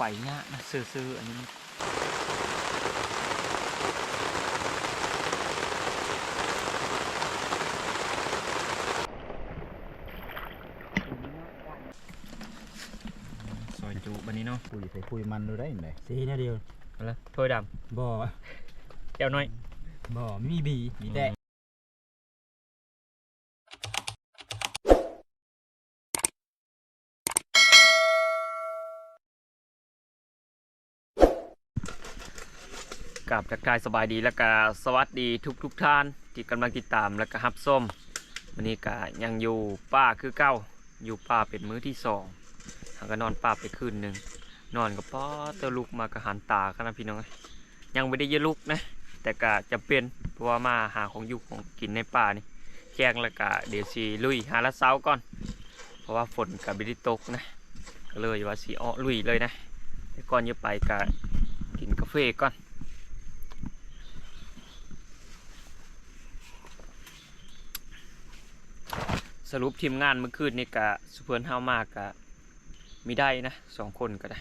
ไปเนี่ยากนะซื้อๆอันนี้มันซอยจุบันนี้เนาะคุยไปคุยมันดูได้ไหมสีนาเดียว เอาละถ้วยดบ่ำแก้วน้อยบ่ไม่มีบี มีแต่ กับทักทายสบายดีแล้วก็สวัสดีทุกทุกท่านที่กำลังติดตามแล้วก็ฮับส้มวันนี้ก็ยังอยู่ป่าคือเก้าอยู่ป่าเป็นมื้อที่สองหาก็นอนป่าไปคืนหนึ่งนอนกับป้อเตอลุกมากระหันตากันนะพี่น้องยังไม่ได้เยอะลุกนะแต่ก็จะเป็นเพราะว่ามาหาของอยู่ของกินในป่านี่แกงแล้วก็เดี๋ยวสีลุยหาละเช้าก่อน เพราะว่าฝนกับบิไดตกนะก็เลยว่าสีอ้อลุยเลยนะแต่ก่อนจะไปก็กินกาแฟก่อน สรุปทีมงานเมื่อคืนนี่กะสุเพิ่นเฮามากกะมีได้นะสองคนก็ได้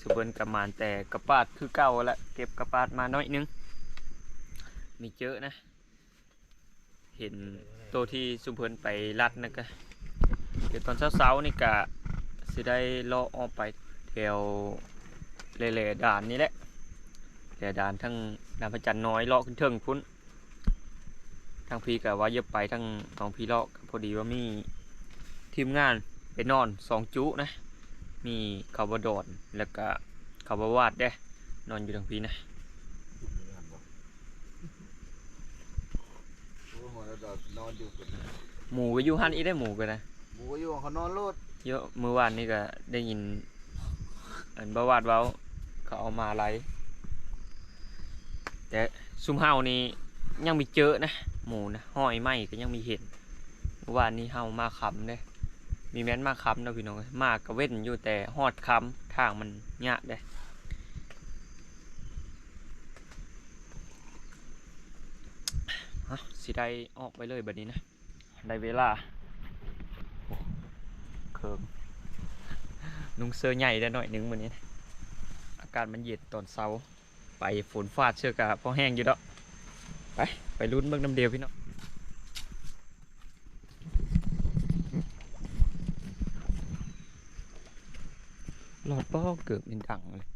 สุเพิ่นกับมานแต่กระปาดคือเก่าละเก็บกระปาดมาน้อยนึงมีเจอะนะ เห็นตัวที่สุเพิ่นไปรัดนะกะเดี๋ยวตอนเช้าๆนี่กะสิได้เลาะออกไปแถวเล่ๆด่านนี่แหละแล่ด่านทั้งด่านพระจันทร์น้อยเลาะขึ้นเทิงพุ่น ทางพี่ก็ว่าเยอะไปทางทองพี่เลาะก็พอดีว่ามีทีมงานไปนอนสองจุนะ มีเขาบดอนแล้วก็เขาบวาดเด้นอนอยู่ทางพี่นะโอ้โหแล้วนอนอยู่กันหมูก็อยู่หันอีได้หมูกันนะหมูก็อยู่เขานอนโลดเยอะเมื่อวานนี่ก็ได้ยินอันบวาดเว้าเขาเอามาไลฟ์แต่ซุมเฮานี่ ยังมีเจอนะ หมูนะห้อยไหมก็ยังมีเห็นเมื่อวานนี้เฮามาคำเด้มีแม้นมาคำนะพี่น้องมากกระเว้นอยู่แต่ฮอดคำทางมันยากเด้ฮะสิได้ออกไปเลยแบบนี้นะ ได้เวลาโอ้เคิมนุ่งเสื้อใหญ่ได้หน่อยหนึงวันนี้นะอากาศมันเย็นตอนเช้า ไปฝนฟาดเชือกกะพอแห้งอยู่ดอก ไป ไปลุ้นเบื้องน้ำเดียวพี่น้องหลอดป้อเกือบเป็นดังเลย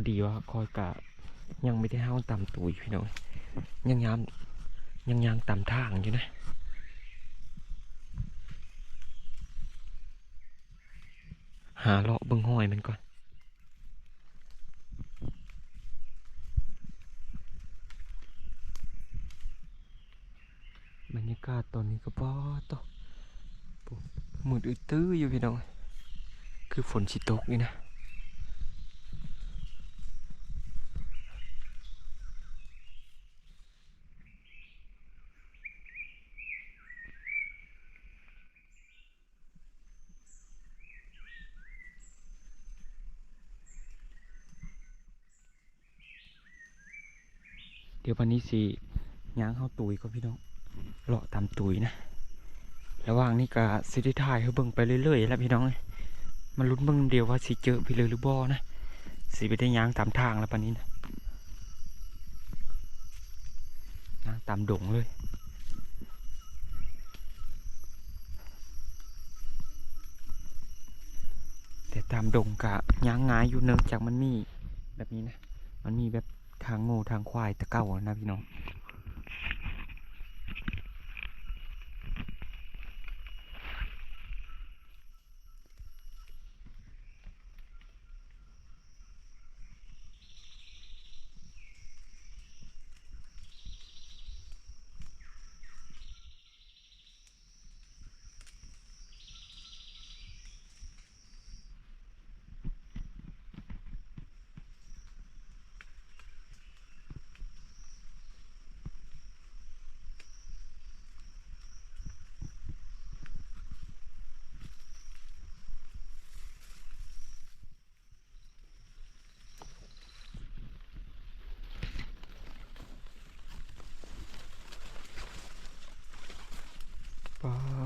อดีว่าคอยกะยังไม่ได้ห้าวตามตุยพี่น้องยังยามยังยางตามทางอยู่นะหาเลาะบิ่งห้อยมันก่อนบรรยากาศตอนนี้ก็ปอตกมืดอึดตื้ออยู่พี่น้อง คือฝนชิตกนี่นะ เดี๋ยววันนี้สิย่างเข้าตุยก็พี่น้องเลาะตามตุยนะระหว่างนี้ก็สิได้ถ่ายให้เบิ่งไปเรื่อยๆแล้วพี่น้องมันลุ้นเบิ่งเดียวว่าสิเจอพี่เลยหรือบ่นะสิไปได้ย่างตามทางแล้วปานนี้นะย่างตามดงเลยแต่ตามดงกะย่างงายอยู่เนื่องจากมันมีแบบนี้นะ มันมีแบบ ทางโง่ทางควายตะเก้านะพี่น้อง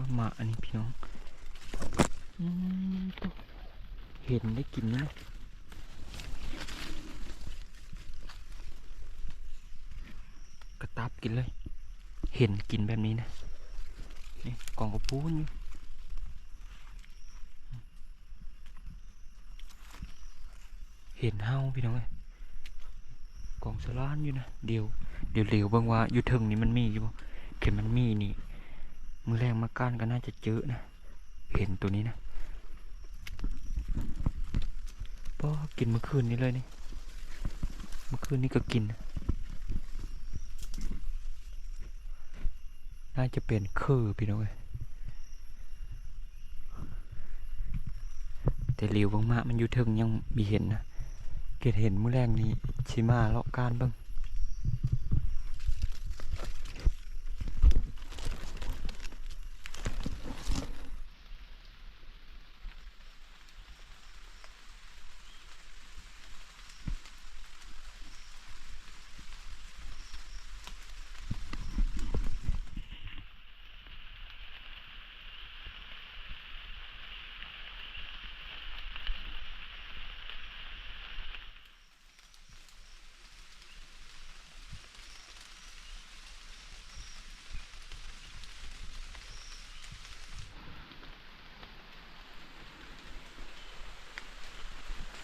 มา อันนี้พี่น้องเห็นได้กินนี่นะกระตับกินเลย เห็นกินแบบนี้นะนี่กล่องกระปูนอยู่เห็นเฮาพี่น้องเอ้ยกล่องสลานอยู่นะเดี๋ยวเดี๋ยวเหลียวบิ่งว่าอยู่เทึงนี่มันมีอยู่บ่เข็มมันมีนี่ มือแรงมาก้านก็น่าจะเจอนะ เห็นตัวนี้นะป้อกินเมื่อคืนนี้เลยนี่ เมื่อคืนนี้ก็กิน น่าจะเป็นเคอพี่น้องเอ้ยแต่เหลียวบางมามันอยู่เทิงยังมีเห็นนะ เกิดเห็นมือแรงนี้ชิมาเลาะก้านบ้าง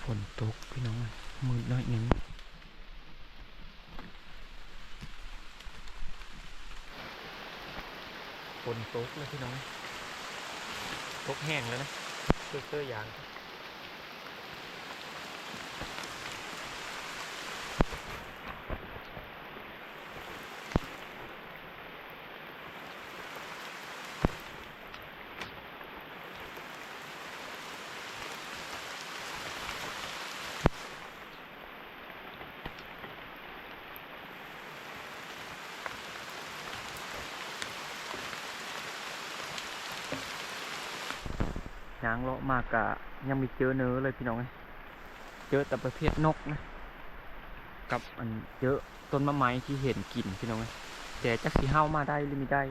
ฝนตกพี่น้องเอ้ยมืดน้อยหนึ่งฝน ตกเลยพี่น้องตกแห้งแล้วนะเสื้อเสื้อยางางเลาะมากกะยังมีเจอเนื้อเลยพี่น้องเอ้ยเจอแต่ประเภทนกนะ กับอันเจอต้นมะไม้ที่เห็นกินพี่น้องเอ้ยแต่จักสีเฮามาได้หรือไม่ได้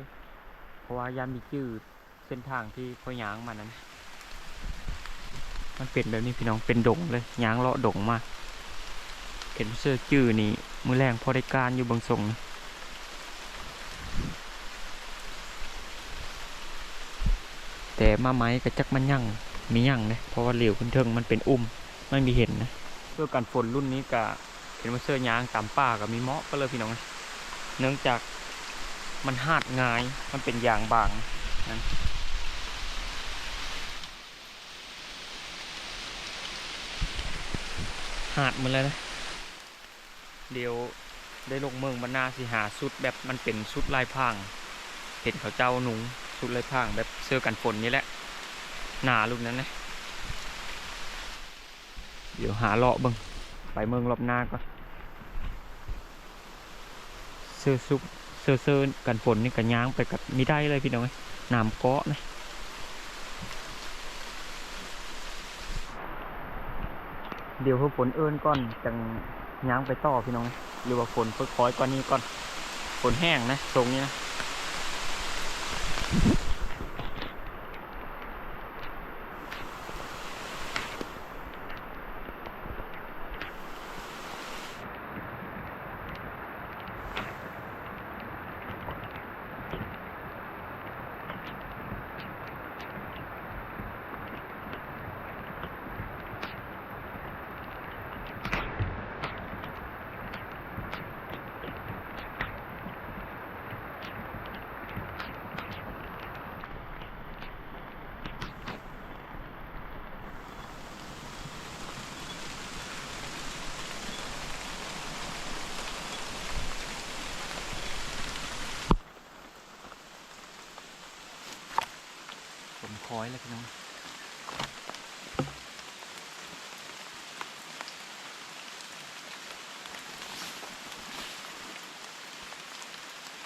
เพราะว่ายามมีจืดเส้นทางที่พอยางมานั้น มันเป็นแบบนี้พี่น้องเป็นดงเลยยางเลาะดงมาเห็นเสื้อจื้อนี่มือแรงพอได้การอยู่บางทรงนะ แต่มาไม้กับจักมันยั่งมียั่งนะเพราะว่าเหลวขึ้นเทิงมันเป็นอุ้มไม่มีเห็นนะเพื่อกันฝนรุ่นนี้ก็เห็นว่าเสื้อยางตามป่ากับมีเมาะก็เลยพี่น้องเนื่องจากมันหาดง่ายมันเป็นยางบางนะหาดมันเลยนะเดี๋ยวได้ลงเมืองบรรณาสิหาสุดแบบมันเป็นสุดลายพรางเห็นเขาเจ้าหนุงสุดลายพรางแบบ สื้อกันฝนนี่แหละ หนารุ่นนั้นนะเดี๋ยวหาเลาะบิงไปเมืองรอบหน้าก่อนเสื้อซุกเสื้อเสื้อกันฝนนี่กันย้างไปกับมีได้เลยพี่น้องเอ้น้ำเกาะนะเดี๋ยวเพื่อฝนเอิ้นก่อนจังย้างไปต่อพี่น้องหรือว่าฝนเพิ่คอยก่อนนี้ก่อนฝนแห้งนะทรงนี้นะ คอยแล้วพี่น้อง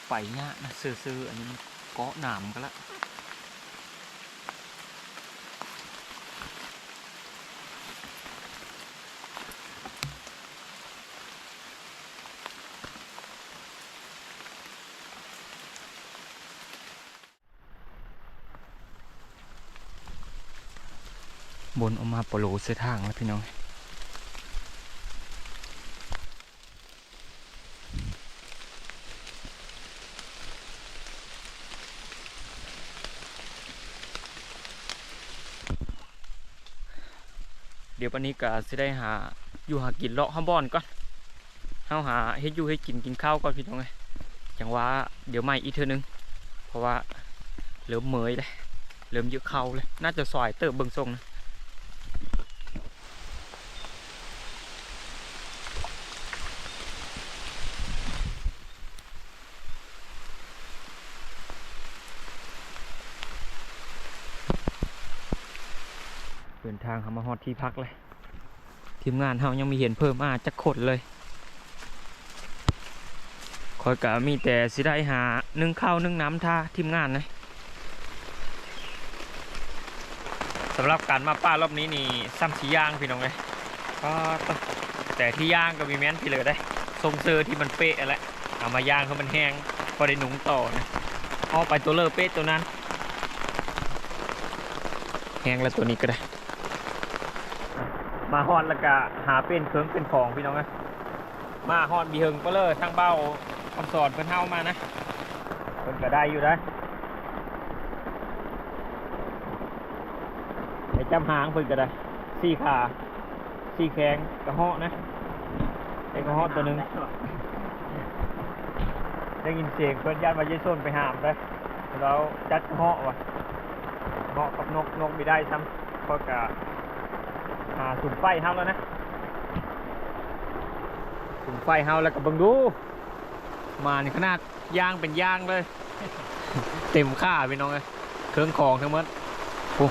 ไปเนี่ยนะซื้อๆอันนี้มันเกาะหนามกันละ บนออกมาปโลเส้นทางแล้วพี่น้องเดี๋ยววันนี้ก็สิได้หาอยู่หากินเลาะห้าบอนก่อนเฮาหาเฮ็ดอยู่ให้กินกินข้าวก่อนพี่น้องไงจังว่าเดี๋ยวไม่อีกเทื่อนึง เพราะว่าเริ่มเมยเลยเริ่มเยอะเข้าเลย น่าจะซอยเติบเบิ่งทรงนะ เดินทางเข้ามาฮอดที่พักเลยทีมงานเฮายังมีเห็นเพิ่มมาจักคนเลยคอยกะมีแต่สิได้หานึ่งข้าวนึ่งน้ำท่าทีมงานนะสำหรับการมาป้ารอบนี้นี่ซ้ำสีย่างพี่น้องเลยก็แต่ที่ย่างก็มีแม้นพี่เลยได้ทรงเซอร์ที่มันเป๊ะแหละเอามาย่างให้มันแห้งพอได้หนุงต่อนะเอาไปตัวเลอเป๊ะตัวนั้น แห้งแล้วตัวนี้ก็ได้ มาฮอนแล้วก็หาเป็นเครื่องเป็นของพี่น้องนะมาฮอนบีเฮิงก็เลยทั้งเบ้าคำสอนเพิ่นเฮามานะเพิ่นก็ได้อยู่นะไอ้จำหางเพิ่นก็ได้สี่ขาสี่แข้งกระเหาะนะไอ้กระเหาะตัวหนึงได้ยินเสียงเพิ่อนยันมาเยส้นไปหามเลยแล้วจัดกระเหาะว่ะเหาะกับนกนกไม่ได้ซ้ำเพราะกะ หาสุ่มไฟเฮาแล้วนะสุ่มไฟเฮาแล้วก็บังดู มาในขนาดย่างเป็นย่างเลย เต็มค่าพี่น้องเลยเครื่องของทั้งหมดโอ้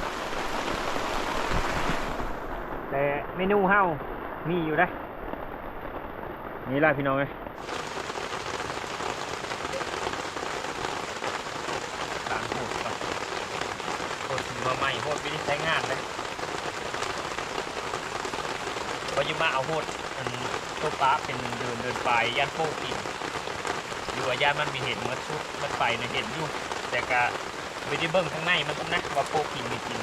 แต่เมนูเฮามีอยู่ได้นี่แหละพี่น้องเลยต่างหดก่โหดถึงมาใหม่โหดวิธีใช้งานเลย พอยังมาเอาโหดอันตัวป้าเป็นเดินเดินไปย่านโป้กอีกอยู่ว่าย่านมันมีเห็นมันชุดมันไปในเห็นอยู่แต่ก็ไม่ได้เบิ่งข้างในมันนะว่าโป้กินไม่กิน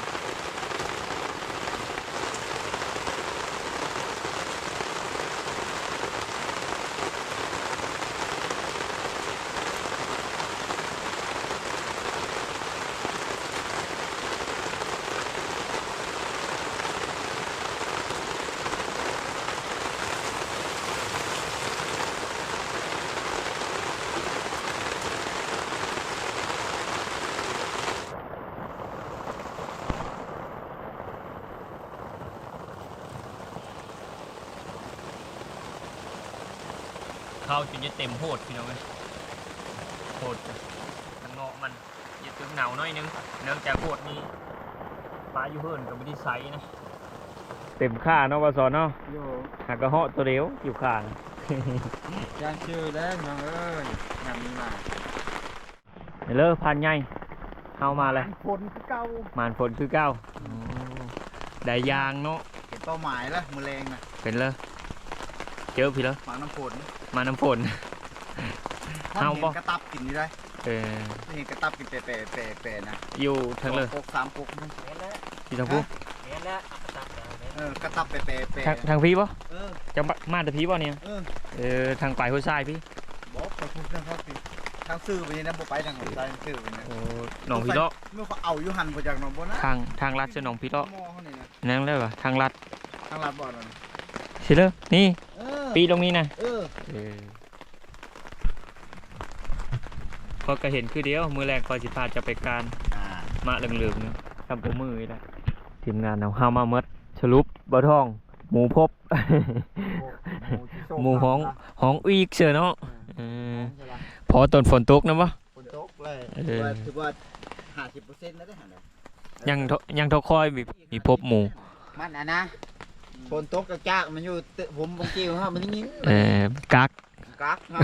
เข้าจนจะเต็มโหดพี่น้องเลยโหดจ้ะทางเงาะมันจะตึงหนาวหน้อยนึงเนื่องจากโหดนี้ปลาอยู่เฮิรนกับไม่ได้ไซส์นะเต็มค่าเนาะวาสอนเนาะโยหากกระเหาะตัวเดียวอยู่ข้างย่างชื่อแล้วน้องเอ้ยนำนี้มาเดี๋ยวเลิกพันใหญ่เข้ามาเลยคนคือเก่ามานฝนคือเก้าได้ยางเนาะเห็นเป้าหมายแล้วมือแรงนะเป็นเลย เจอพี่เลยหมาน้ำฝนมาน้ำฝนถ้าเอาเห็บ่นกระตับกินนี่ได้เออถ้าเห็นกระตับกินเปะเปะเปะเปะนะอยู่ทางเลยสอปกสามปกนะพี่ทางผู้เออกระตับเปะเปะเปะทางทางพี่ปะเออจะมามาแต่พี่ปะเนี่ยเออเออทางปลายหัวทรายพี่บอกไปพูดเรื่องเขาสิทางซื้อไปนี่นะบ่ไปทางหัวใจซื้อไปนะโอ้หนองพี่เลาะเมื่อเขาเอาอยู่หันมาจากหนองบัวนะทางทางลัดเจะหนองพี่เลาะมอเขานี่นะนั่นเลยปะทางลัดทางลาดบ่อนั่นสิเลยนี่เออ ปีตรงนี้นะเออเออพอก็เห็นคือเดียว มือแรกคอยสิพาจะไปการอ่ามาเหลืองๆนี่ทำปูมือนี่แหละทีมงานเอาห้ามาเมดสรุปบ่ทอง หมูพบ หมูฮ้องห้องอีกเสือเนาะเออพอตอนฝนตกนะวะ ฝนตกเลยเออ ถือว่าห้าสิบเปอร์เซ็นต์แล้วได้หันเลยยังทยังทอคอยมีมีพบหมูมันอะนะ ฝนตกกระจากมันอยู่ตึผมบางทีฮะมันยิงเออกักกักฮะ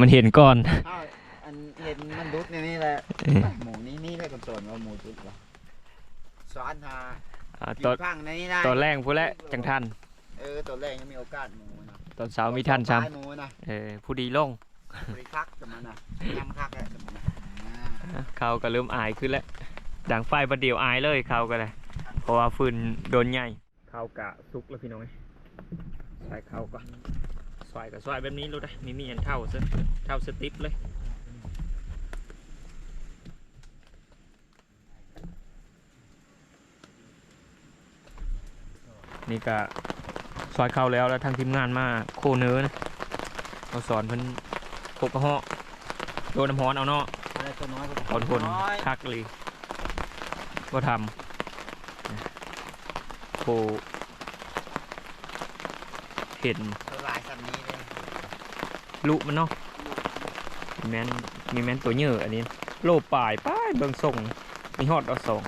มันเห็นก่อนอ้าวอันเห็นมันดุดในนี่แหละเออหมูนี่นี่แหละกันตอนว่าหมูดุดวะสอนหาอ่ากิตอนนพังในนี่ได้ตอนแรกพูดแล้วจังทันเออตอนแรกยังมีโอกาสหมูนะตอนเช้ามีทันซ้ตอบ่ายหมูนะำเออผู้ดีลงบริคักกับมันนะยำคักแหละกับมันนะอ่าเขาก็เริ่มอายขึ้นแล้วดังไฟประเดี๋ยวอายเลยเขาก็เลยคักโคราะว่าฟืนโดนใหญ่ ข้าวกะสุกแล้วพี่น้องเอ้ยใส่ข้าวก่อนซอยกับซอยแบบนี้รู้ได้มีมีอันเท่าซะเท่าสติปเลยนี่ก็ซอยเข้าแล้วแล้วทางทีมงานมาโคเนื้อนะเราสอนเพิ่นโคกกระเหาะโดนน้ำฮ้อนเอาเนาะอะไรตัวน้อยก็ทนทนน้อยคักเลยก็ทำ โคเห็นตัวลายสันนี้เลยลุมันเนาะมีแมนมีแมนตัวเยอะอันนี้ โลปลายป้ายเบิ่งส่งมีฮอดเอาส่ง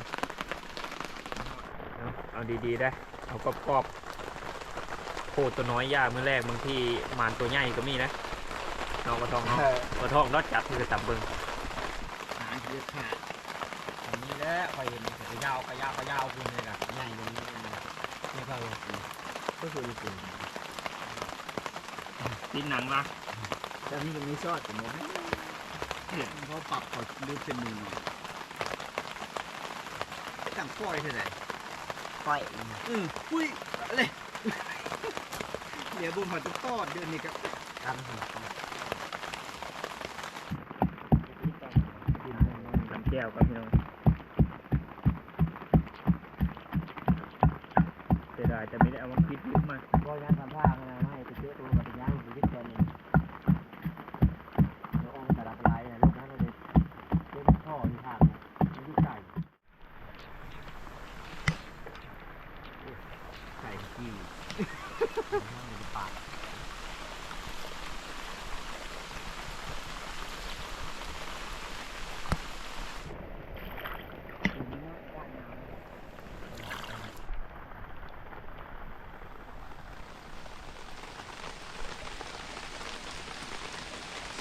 เอาเอาดีๆได้เอากรอบๆโคตัวน้อยยากเมื่อแรกบางทีมานตัวใหญ่ก็มีนะน้องกระทองเนาะเออกระทองรอดจับมือตับเบิ่งหางเยอะขาดอันนี้แหละคอยเห็นก็ยาวก็ยาวก็ยาวคุณเลย นี่ก็ก็คือจริงดิ้นหนังละแต่นี่ก็มีซอสแต่หมดเนี่ยเขาปรับเขาดูเป็นมือหน่อยจังปล่อยเท่าไหร่ก้อยอือปุ้ยเลยเดี๋ยวบุญมาตุ๊กตอดเดือนนี้ก็กันหัวน้ำแก้วครับพี่น้อง เสียดายจะไม่ได้เอามาคิดยุบมา ก็ยังทำท่าไงไม่ไปเจอตัวมันเป็นย่างอยู่ที่แกนี่แล้วองค์แต่ละลายเนี่ยลูกนั้นเลยเล่นท่อที่ทางไม่ได้ไก่ไก่กิ้วปาก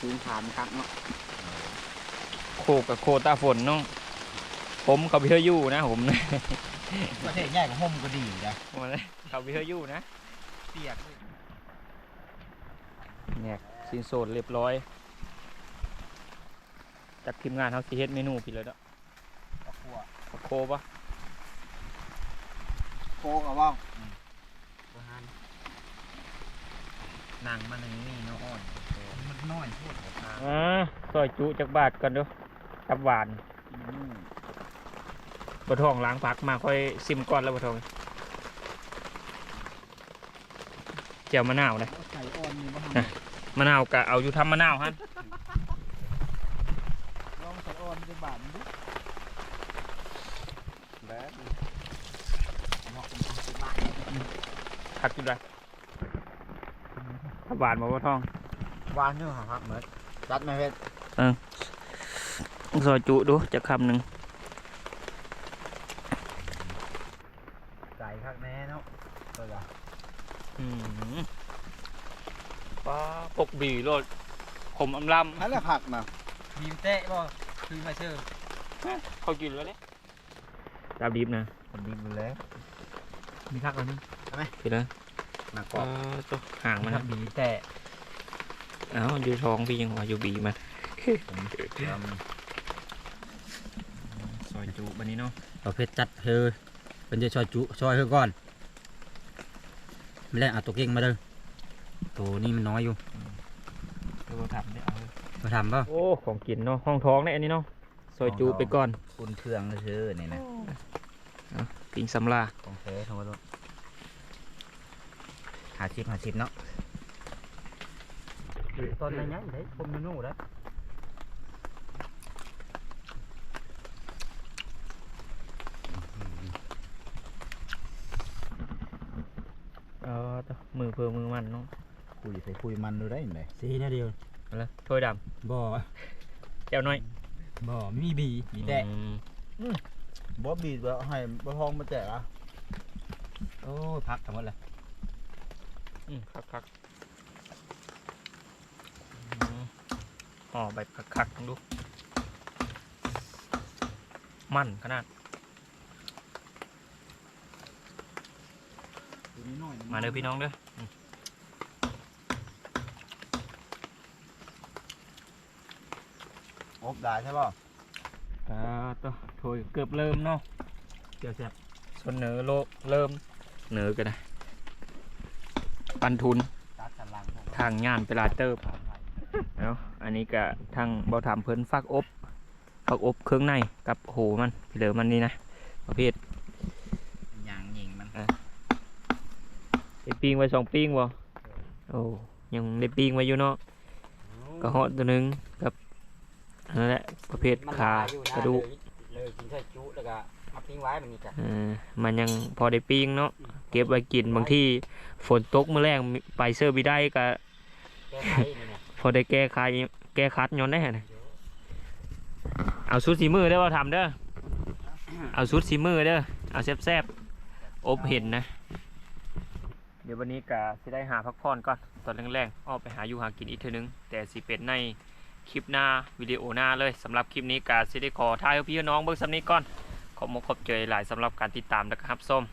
ซื้อฐานครับเนาะโคกับโคตาฝนเน้องผมเขาไปเที่ยวยู่นะผมนะประเทศใหญ่ของผมก็ดีนะมนะเขาไปเที่ยวอยู่นะเปียกเนี่ยสินโสดเรียบร้อยจากทีมงานเขาสิเฮ็ดเมนูพี่เลยเนาะตะวเอาโคปะโคกเอาว่าหนังมันอย่างนี้เนาะอ่อน นน้อยโคตรของทางอ่าซอยจุจากบาทกันเดูตับหวานบะทองล้างผักมาค่อยซิมก่อนแล้วบะทองเจียวมะนาวนะไก่อ่อนนี่บ้างมะนาวกะเอาอยู่ทำมะนาวฮะลองไก่อ่อนเป็นบาทมันดิแบบผักอยู่ไรตับหวานมาบะทอง วางอยู่ห่างครับเหมือนจัดไหมเพชรซอยจุดูจะคำหนึ่งไก่ข้างแน่เนาะตัวละอืมปลาปกบีโรดขมอำลนั่นแหละผักนะมีเตะบ่คือมาเชื่อำเขากินแล้วเนี่ยดาบดิบนะคนดีอยู่แล้วมีทักอันนี้กินแล้วหนักกก็ว่าตัวห่างมันทันะกบีแต่ เอ้าอยู่ท้องพี่ยังว่าอยู่บีมันซอยจุบันนี้เนาะเอาเพชรจัดเธอเป็นจะชอยจุชอยเธอก่อนไม่ได้เอาตัวเก่งมาเด้อตัวนี้มันน้อยอยู่เราทำได้เอามาทำป่ะโอ้ของกินเนาะห้องท้องเนี่ยอันนี้เนาะซอยจุไปก่อนคุณเครื่องเชื่อนี่นะปิงสำลาของแท้ทั้งหมดหาชิปหาชิปเนาะ ตอนไหนยังได้ผมมีนู่ได้เออตัวมือเพื่อมือมันเนาะคุยใส่คุยมันดูได้ยังไงสีเนี่ยเดียวเอาละถ้วยดบ่ำแก้วน้อยบ่ไม่มีบีมีแต่อืมบ๊อบบี้แบบให้บะทองมาแจกอะโอ้ยพักทั้งหมดเลยอืมคักคักอืม ห่อใบคักคักๆลองดู มันขนาดตัวนี้หน่อยมาเด้อพี่น้องเด้ออืมอบได้ใช่ป่ะอ่าตัวถ้วยเกือบเริ่มเนาะเกี่ยวแซ่บซคนเหนือโลกเริ่มเหนือก็ได้ปันทุนตัดสันหลังผมทางงานไปหลายเติบเนาะ อันนี้ก็ทางเบาถามเพิ่นฟักอบฟักอบเครื่องในกับโหมันที่เหลือมันนี่นะประเภทยางยิงมันได้ปิ้งไว้สองปิ้งบ่โอ้ยังได้ปิ้งไว้อยู่เนาะกระเหาะตัวหนึงกับนั่นแหละประเภทขากระดูกเลยกินใส่จุแล้วก็มาปิ้งไว้มันนี่จ้ะเออมันยังพอได้ปิ้งเนาะเก็บไว้กินบางที่ฝนตกเมื่อแรงไปเซอร์บิได้ก็แก้ไขนี่เนี่ย พอได้แก้ไขแก้คัดย้อนได้นะเอาชุดสีมือเด้ว่าทำเด้อเอาชุดสีมือเด้อเอาแซ่บอบเห็นนะ เดี๋ยววันนี้กะสิได้หาพักผ่อนก่อนตอนแรงๆออกไปหาอยู่หากินอีกเทีนึง แต่สิเป็นในคลิปหน้าวิดีโอหน้าเลยสำหรับคลิปนี้กะสิได้ขอท้ายพี่น้องเบิ่งสำนี้ก่อนขอบมกขอบใจหลายสำหรับการติดตามนะครับส้ม